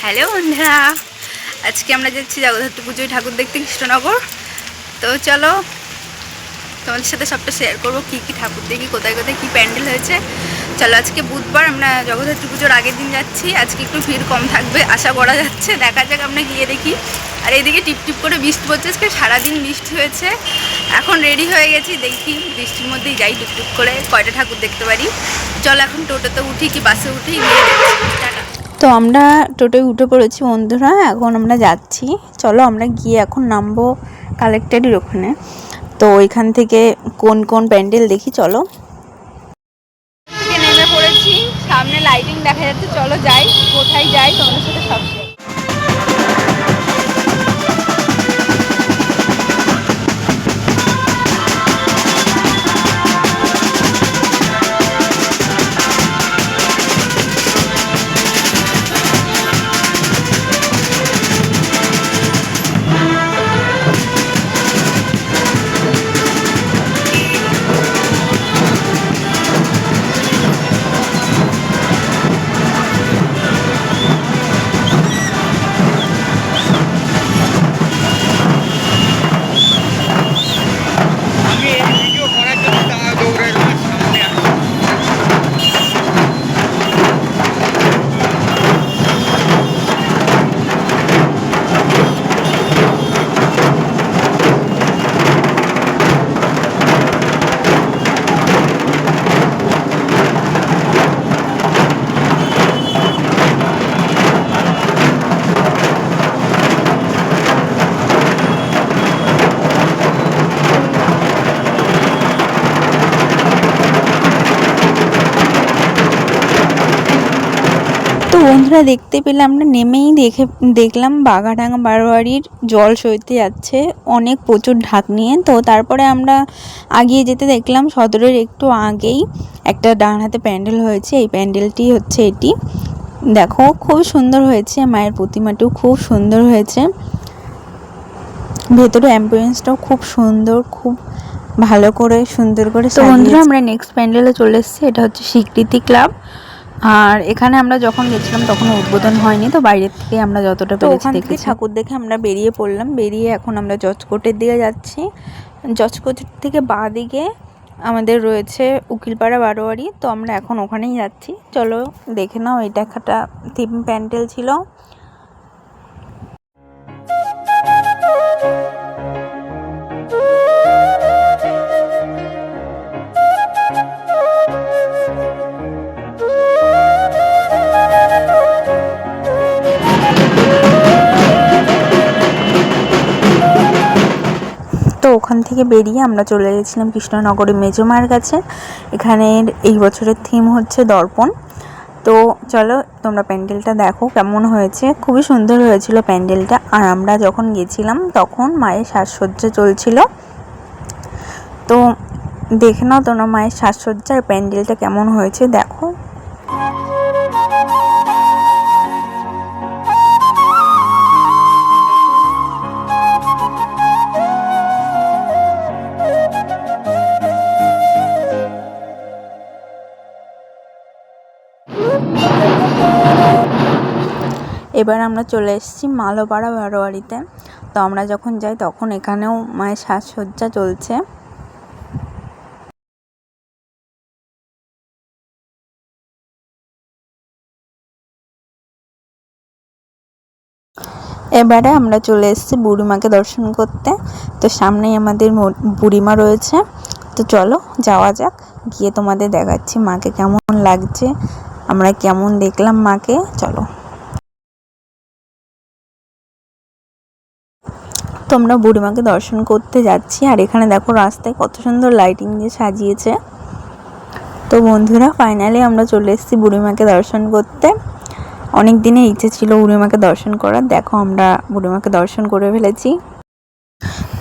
Hello বন্ধুরা। আজকে আমরা যাচ্ছি জগদ্ধাত্রী পুজোয় ঠাকুর দেখতে কৃষ্ণনগর। তো চলো, তোমাদের সাথে সবটা শেয়ার করব, কী কী ঠাকুর দেখি, কোথায় কোথায় কী প্যান্ডেল হয়েছে। চলো, আজকে বুধবার আমরা জগদ্ধাত্রী পুজোর আগের দিন যাচ্ছি। আজকে একটু ভিড় কম থাকবে, আশা করা যাচ্ছে। দেখা যাক, আমরা গিয়ে দেখি। আর এইদিকে টিপ টিপ করে বৃষ্টি পড়ছে, আজকে সারাদিন বৃষ্টি হয়েছে। এখন রেডি হয়ে গেছি, দেখি বৃষ্টির মধ্যেই যাই টুকটুক করে, কয়টা ঠাকুর দেখতে পারি। চলো, এখন টোটোতে উঠি, কি বাসে উঠি, গিয়ে টাটা তো আমরা টোটোয় উঠে পড়েছি বন্ধুরা, এখন আমরা যাচ্ছি। চলো আমরা গিয়ে এখন নামবো কালেক্টরের ওখানে। তো ওইখান থেকে কোন কোন প্যান্ডেল দেখি, চলো। নেমে পড়েছি, সামনে লাইটিং দেখা যাচ্ছে, চলো যাই, কোথায় যাই, তোমাদের বন্ধুরা দেখতে পেলে আমরা নেমেই দেখে দেখলাম বাঘাডাঙ্গা বারোয়ারির জল সইতে যাচ্ছে অনেক প্রচুর ঢাক নিয়ে। তো তারপরে আমরা আগিয়ে যেতে দেখলাম সদরের একটু আগেই একটা ডান হাতে প্যান্ডেল হয়েছে এই প্যান্ডেলটি হচ্ছে এটি। দেখো খুব সুন্দর হয়েছে মায়ের প্রতিমাটিও খুব সুন্দর হয়েছে। ভেতরে অ্যাম্বুলেন্সটাও খুব সুন্দর খুব ভালো করে সুন্দর করে তো বন্ধুরা আমরা নেক্সট প্যান্ডেলে চলে এসেছি এটা হচ্ছে স্বীকৃতি ক্লাব। আর এখানে আমরা যখন গেছিলাম তখন উদ্বোধন হয়নি তো বাইরের থেকে আমরা যতটা পেরেছি দেখেছি। ঠাকুর দেখে আমরা বেরিয়ে পড়লাম বেরিয়ে এখন আমরা জজকোটের দিকে যাচ্ছি। জজকোটের থেকে বাঁ দিকে আমাদের রয়েছে উকিলপাড়া বারোয়ারি তো আমরা এখন ওখানেই যাচ্ছি। চলো দেখে নাও এটা একটা থিম প্যান্ডেল ছিল। ওখান থেকে বেরিয়ে আমরা চলে গেছিলাম কৃষ্ণনগরে মেজমার কাছে। এখানের এই বছরের থিম হচ্ছে দর্পণ। তো চলো তোমরা প্যান্ডেলটা দেখো কেমন হয়েছে। খুবই সুন্দর হয়েছিল প্যান্ডেলটা। আর আমরা যখন গেছিলাম তখন মায়ের সাজসজ্জা চলছিল। তো দেখে নাও তোমরা মায়ের সাজসজ্জা আর প্যান্ডেলটা কেমন হয়েছে, দেখো। এবার আমরা চলে এসেছি মালোপাড়া বারোয়ারিতে। তো আমরা যখন যাই তখন এখানেও মায়ের সাজসজ্জা চলছে। এবারে আমরা চলে এসেছি বুড়িমাকে দর্শন করতে। তো সামনেই আমাদের বুড়িমা রয়েছে। তো চলো যাওয়া যাক, গিয়ে তোমাদের দেখাচ্ছি মাকে কেমন লাগছে। আমরা কেমন দেখলাম মাকে। চলো। তো আমরা বুড়িমাকে দর্শন করতে যাচ্ছি। আর এখানে দেখো রাস্তায় কত সুন্দর লাইটিং দিয়ে সাজিয়েছে। তো বন্ধুরা ফাইনালি আমরা চলে এসেছি বুড়িমাকে দর্শন করতে। অনেক দিনের ইচ্ছে ছিল বুড়িমাকে দর্শন করার। দেখো আমরা বুড়িমাকে দর্শন করে ফেলেছি।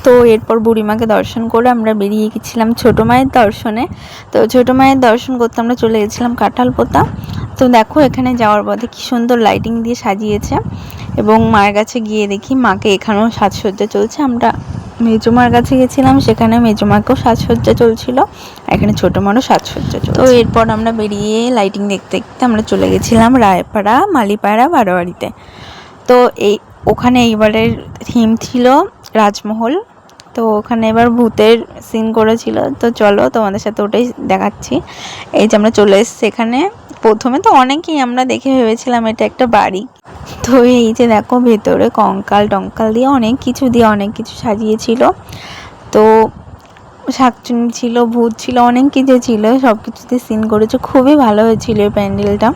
তো এরপর বুড়িমাকে দর্শন করে আমরা বেরিয়ে গেছিলাম ছোটো মায়ের দর্শনে। তো ছোটো মায়ের দর্শন করতে আমরা চলে গেছিলাম কাঁঠালপোতা তো দেখো, এখানে যাওয়ার পথে কি সুন্দর লাইটিং দিয়ে সাজিয়েছে এবং মায়ের কাছে গিয়ে দেখি মাকে এখানেও সাজসজ্জা চলছে। আমরা মেজমার কাছে গেছিলাম, সেখানে মেজমাকেও সাজসজ্জা চলছিল এখানে ছোটো মারও সাজসজ্জা চলছিল তো এরপর আমরা বেরিয়ে লাইটিং দেখতে দেখতে আমরা চলে গেছিলাম রায়পাড়া, মালিপাড়া, বারোয়ারিতে। তো এই, ওখানে এইবারের থিম ছিল রাজমহল। তো ওখানে এবার ভূতের সিন করেছিল। তো চলো তোমাদের সাথে ওটাই দেখাচ্ছি। এই যে আমরা চলে এসেছি এখানে। প্রথমে তো অনেকেই আমরা দেখে ভেবেছিলাম এটা একটা বাড়ি। তো এই যে দেখো ভেতরে কঙ্কাল টঙ্কাল দিয়ে অনেক কিছু দিয়ে অনেক কিছু সাজিয়েছিল। তো শাকচুনি ছিল, ভূত ছিল, অনেক কিছু ছিল সব কিছুতে সিন করেছে। খুবই ভালো হয়েছিল প্যান্ডেলটা।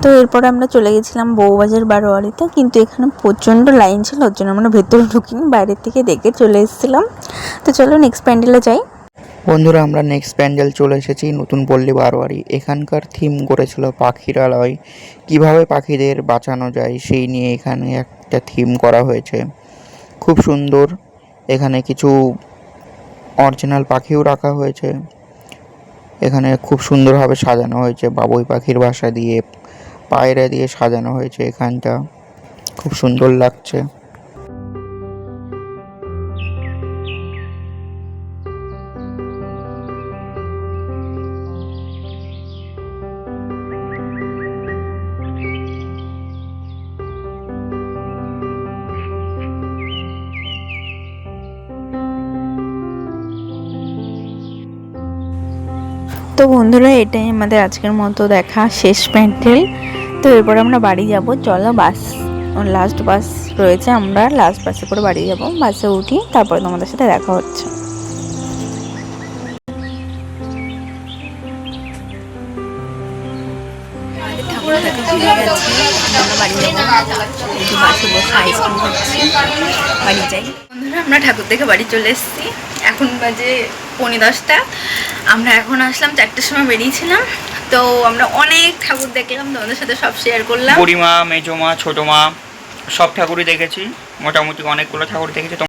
তো এরপরে আমরা চলে গেছিলাম বউবাজার বারোয়ারিতে, কিন্তু এখানে প্রচণ্ড লাইন ছিল, ওর জন্য আমরা ভেতরে ঢুকিনি, বাইরের থেকে দেখে চলে এসেছিলাম। তো চলো নেক্সট প্যান্ডেলে যাই। বন্ধুরা, আমরা নেক্সট প্যান্ডেল চলে এসেছি নতুন পল্লী বারোয়ারি। এখানকার থিম করেছিল পাখিরালয় কীভাবে পাখিদের বাঁচানো যায়, সেই নিয়ে এখানে একটা থিম করা হয়েছে। খুব সুন্দর। এখানে কিছু অরিজিনাল পাখিও রাখা হয়েছে। এখানে খুব সুন্দরভাবে সাজানো হয়েছে বাবুই পাখির বাসা দিয়ে। পায়রা দিয়ে সাজানো হয়েছে এখানটা। খুব সুন্দর লাগছে। তো বন্ধুরা, এটাই আমাদের আজকের মতো দেখা। শেষ প্যান্ডেল। তো এরপর আমরা বাড়ি যাব। চলো বাস লাস্ট বাস রয়েছে, আমরা লাস্ট বাসে করে বাড়ি যাব। বাসে উঠি, তারপরে তোমাদের সাথে দেখা হচ্ছে। বাড়ি যাই। আমরা ঠাকুর দেখে বাড়ি চলে এসেছি। এখন বাজে পৌনে দশটা। আমরা এখন আসলাম চারটের সময় বেরিয়েছিলাম। তো আমরা অনেক ঠাকুর দেখলাম, তোমাদের সাথে সব শেয়ার করলাম। বুড়িমা মেজমা ছোটো মা, সব ঠাকুরই দেখেছি। মোটামুটি অনেকগুলো ঠাকুর দেখেছি।